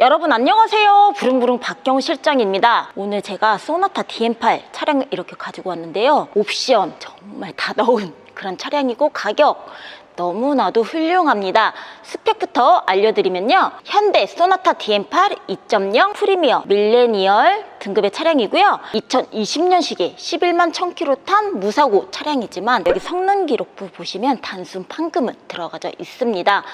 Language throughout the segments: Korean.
여러분 안녕하세요. 부릉부릉 박경우 실장입니다. 오늘 제가 소나타 DM8 차량을 이렇게 가지고 왔는데요. 옵션 정말 다 넣은 그런 차량이고 가격 너무나도 훌륭합니다. 스펙부터 알려드리면요. 현대 소나타 DM8 2.0 프리미어 밀레니얼 등급의 차량이고요. 2020년식에 11만 1000km 탄 무사고 차량이지만 여기 성능 기록부 보시면 단순 판금은 들어가져 있습니다.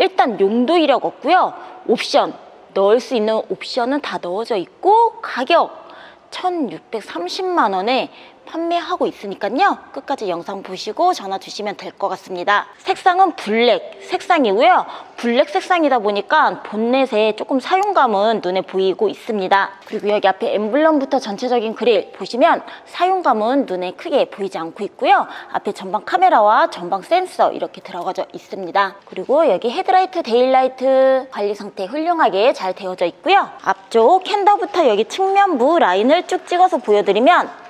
일단 용도 이력 없고요. 옵션 넣을 수 있는 옵션은 다 넣어져 있고 가격 1630만 원에 판매하고 있으니까요. 끝까지 영상 보시고 전화 주시면 될 것 같습니다. 색상은 블랙 색상이고요. 블랙 색상이다 보니까 본넷에 조금 사용감은 눈에 보이고 있습니다. 그리고 여기 앞에 엠블럼부터 전체적인 그릴 보시면 사용감은 눈에 크게 보이지 않고 있고요. 앞에 전방 카메라와 전방 센서 이렇게 들어가져 있습니다. 그리고 여기 헤드라이트, 데일라이트 관리 상태 훌륭하게 잘 되어져 있고요. 앞쪽 핸더부터 여기 측면부 라인을 쭉 찍어서 보여드리면 네,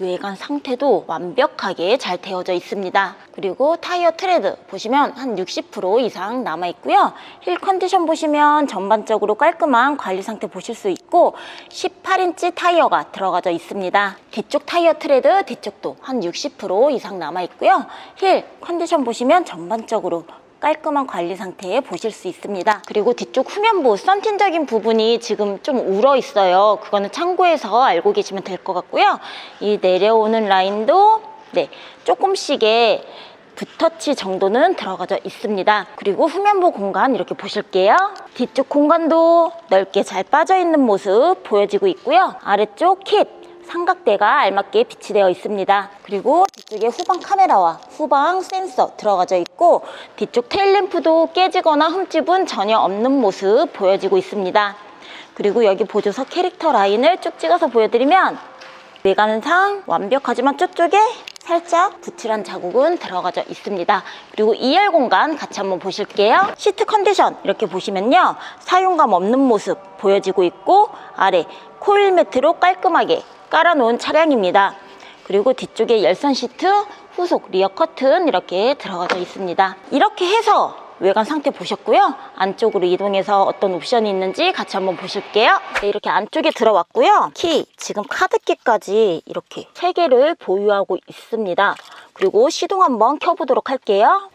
외관 상태도 완벽하게 잘 되어져 있습니다. 그리고 타이어 트레드 보시면 한 60% 이상 남아 있고요. 힐 컨디션 보시면 전반적으로 깔끔한 관리 상태 보실 수 있고 18인치 타이어가 들어가져 있습니다. 뒤쪽 타이어 트레드 뒤쪽도 한 60% 이상 남아 있고요. 힐 컨디션 보시면 전반적으로 깔끔한 관리 상태에 보실 수 있습니다. 그리고 뒤쪽 후면부 썬틴적인 부분이 지금 좀 울어 있어요. 그거는 참고해서 알고 계시면 될 것 같고요. 이 내려오는 라인도 네 조금씩의 붓터치 정도는 들어가져 있습니다. 그리고 후면부 공간 이렇게 보실게요. 뒤쪽 공간도 넓게 잘 빠져 있는 모습 보여지고 있고요. 아래쪽 kit 삼각대가 알맞게 비치되어 있습니다. 그리고 뒤쪽에 후방 카메라와 후방 센서 들어가져 있고 뒤쪽 테일램프도 깨지거나 흠집은 전혀 없는 모습 보여지고 있습니다. 그리고 여기 보조석 캐릭터 라인을 쭉 찍어서 보여드리면 외관상 완벽하지만 저쪽에 살짝 붙이란 자국은 들어가져 있습니다. 그리고 2열 공간 같이 한번 보실게요. 시트 컨디션 이렇게 보시면요. 사용감 없는 모습 보여지고 있고 아래 코일 매트로 깔끔하게 깔아놓은 차량입니다. 그리고 뒤쪽에 열선 시트, 후속 리어 커튼 이렇게 들어가져 있습니다. 이렇게 해서 외관 상태 보셨고요. 안쪽으로 이동해서 어떤 옵션이 있는지 같이 한번 보실게요. 네, 이렇게 안쪽에 들어왔고요. 키, 지금 카드키까지 이렇게 3개를 보유하고 있습니다. 그리고 시동 한번 켜보도록 할게요.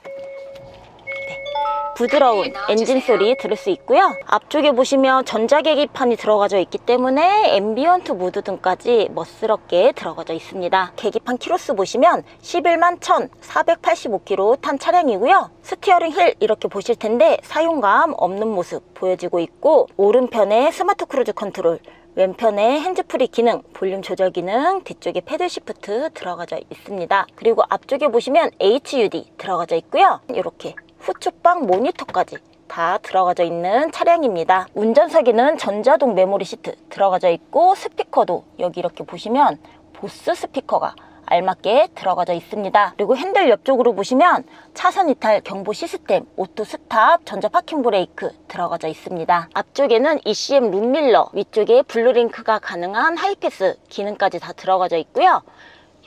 부드러운 엔진 소리 들을 수 있고요. 앞쪽에 보시면 전자계기판이 들어가져 있기 때문에 앰비언트 모드 등까지 멋스럽게 들어가져 있습니다. 계기판 키로수 보시면 11만 1,485km 탄 차량이고요. 스티어링 힐 이렇게 보실 텐데 사용감 없는 모습 보여지고 있고 오른편에 스마트 크루즈 컨트롤 왼편에 핸즈프리 기능, 볼륨 조절 기능, 뒤쪽에 패들 시프트 들어가져 있습니다. 그리고 앞쪽에 보시면 HUD 들어가져 있고요. 이렇게 후측방 모니터까지 다 들어가져 있는 차량입니다. 운전석에는 전자동 메모리 시트 들어가져 있고 스피커도 여기 이렇게 보시면 보스 스피커가 알맞게 들어가져 있습니다. 그리고 핸들 옆쪽으로 보시면 차선 이탈 경보 시스템, 오토 스탑, 전자 파킹 브레이크 들어가져 있습니다. 앞쪽에는 ECM 룸밀러, 위쪽에 블루링크가 가능한 하이패스 기능까지 다 들어가져 있고요.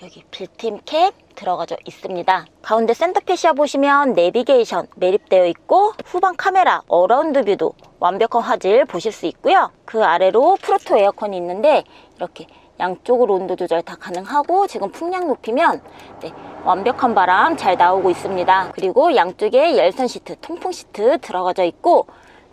여기 빌트인 캡 들어가져 있습니다. 가운데 센터페시아 보시면 내비게이션 매립되어 있고 후방 카메라 어라운드 뷰도 완벽한 화질 보실 수 있고요. 그 아래로 프로토 에어컨이 있는데 이렇게 양쪽으로 온도 조절 다 가능하고 지금 풍량 높이면 네, 완벽한 바람 잘 나오고 있습니다. 그리고 양쪽에 열선 시트, 통풍 시트 들어가져 있고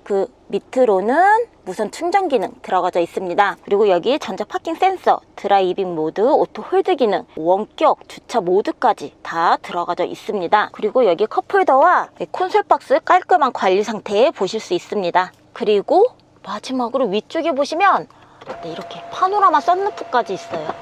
그 밑으로는 무선 충전 기능 들어가져 있습니다. 그리고 여기 전자 파킹 센서, 드라이빙 모드, 오토 홀드 기능, 원격 주차 모드까지 다 들어가져 있습니다. 그리고 여기 컵홀더와 콘솔 박스 깔끔한 관리 상태 보실 수 있습니다. 그리고 마지막으로 위쪽에 보시면 네, 이렇게 파노라마 썬루프까지 있어요.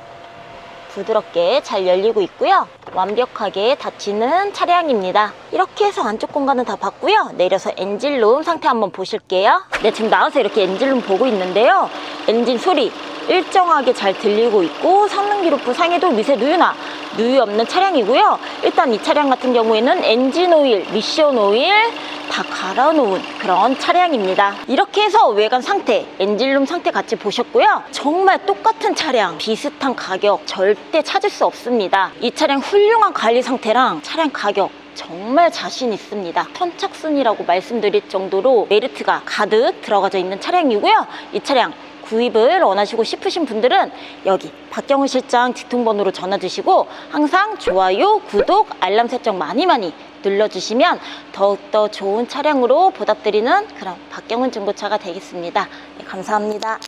부드럽게 잘 열리고 있고요. 완벽하게 닫히는 차량입니다. 이렇게 해서 안쪽 공간은 다 봤고요. 내려서 엔진룸 상태 한번 보실게요. 네, 지금 나와서 이렇게 엔진룸 보고 있는데요. 엔진 소리 일정하게 잘 들리고 있고 성능 기록부 상에도 미세 누유나 누유 없는 차량이고요. 일단 이 차량 같은 경우에는 엔진 오일, 미션 오일 다 갈아놓은 그런 차량입니다. 이렇게 해서 외관 상태, 엔진룸 상태 같이 보셨고요. 정말 똑같은 차량, 비슷한 가격 절대 찾을 수 없습니다. 이 차량 훌륭한 관리 상태랑 차량 가격 정말 자신 있습니다. 선착순이라고 말씀드릴 정도로 메리트가 가득 들어가져 있는 차량이고요. 이 차량 구입을 원하시고 싶으신 분들은 여기 박경훈 실장 직통번호로 전화 주시고 항상 좋아요, 구독, 알람 설정 많이 많이 눌러주시면 더욱더 좋은 차량으로 보답드리는 그런 박경훈 중고차가 되겠습니다. 네, 감사합니다.